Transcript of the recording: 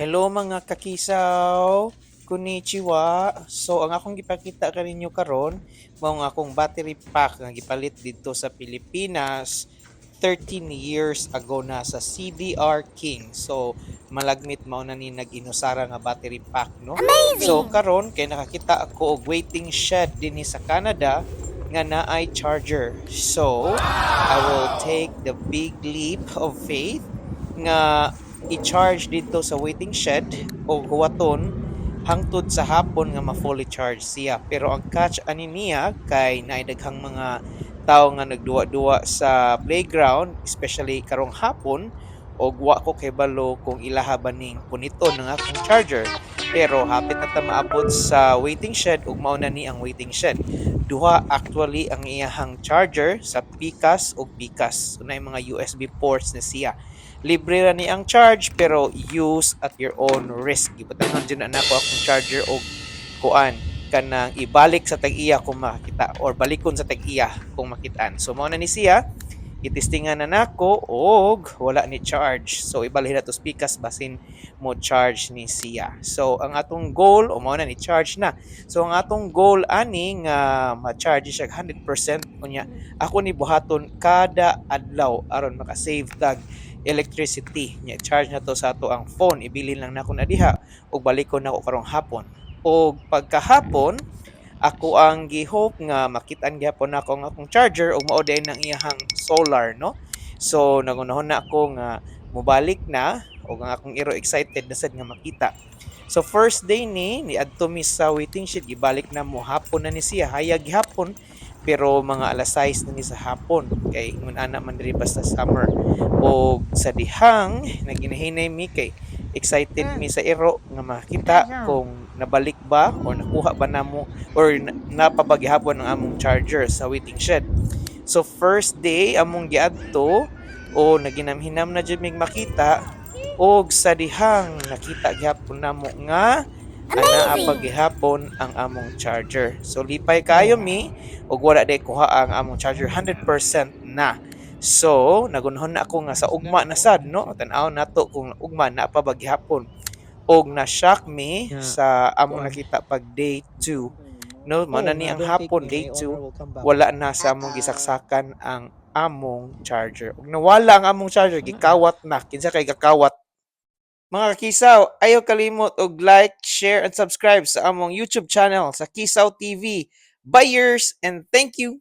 Hello mga kakisaw! Konnichiwa! So ang akong gipakita kaninyo karon mao nga akong battery pack nga gipalit dito sa Pilipinas 13 years ago na sa CDR King. So malagmit mao na ni nag-inusara nga battery pack no. So karon kay nakakita ako og waiting shed dinhi sa Canada nga naay charger. So I will take the big leap of faith nga i-charge dito sa waiting shed o huwaton hangtod sa hapon nga ma-fully charge siya. Pero ang catch ani niya kay naidaghang mga tao nga nagduwa-duwa sa playground, especially karong hapon, og wa ko kay balo kung ilaha ba ning puniton ng akong charger. Pero hapit na ta maabot sa waiting shed ug mao na ni ang waiting shed. Duha actually ang iyahang charger sa Picas ug Picas. So na mga USB ports na siya libre ra ni ang charge pero use at your own risk. Gibutangan dyan na nako akong charger og kuan kanang ibalik sa tag-iya kung makita or balikon sa tag-iya kung makitaan. So mao na ni siya itistingan na nako og wala ni charge. So ibalhin na to speakers basin mo charge ni siya so ang atong goal o na ni charge na. So ang atong goal ani nga ma-charge siya 100% unya ako ni buhaton kada adlaw aron maka-save tag electricity. Nya charge na to sa ato ang phone ibilin lang nako na diha ug balikon nako karong hapon. Ug pagkahapon ako ang gihope nga makitaan gyapon nako ang akong charger ug mao din ang iyahang solar no? So nagunahon na ako nga mubalik na ug ang akong iro excited na sad nga makita. So first day ni ni adto mi sa waiting shed gibalik na mo hapon na ni siya hayag gihapon pero mga alas 6 na ni sa hapon kay ngun ana man diri basta summer. O sa dihang naginahinay mi kay excited mi sa iro nga makita kung nabalik ba o nakuha ba namo or na- napabagyahapon ang among charger sa waiting shed so first day among giadto o naginamhinam na jud makita og sa dihang nakita gyapon namo nga ana paghihapon ang among charger. So lipay kayo mi og wala day kuha ang among charger 100% na. So nagunahon na ako nga sa ugma na sad no tan-aw nato kung ugma na pa baghihapon. Og na shock me Yeah. sa among Kuan. nakita pag day 2. No, Oh, na ni ang hapon day 2 wala na sa among gisaksakan ang among charger. Ug nawala ang among charger, gikawat na. Kinsa kay gakawat. Mga kakisaw, ayaw kalimot og like, share, and subscribe sa among YouTube channel sa Kisaw TV. Buyers and thank you!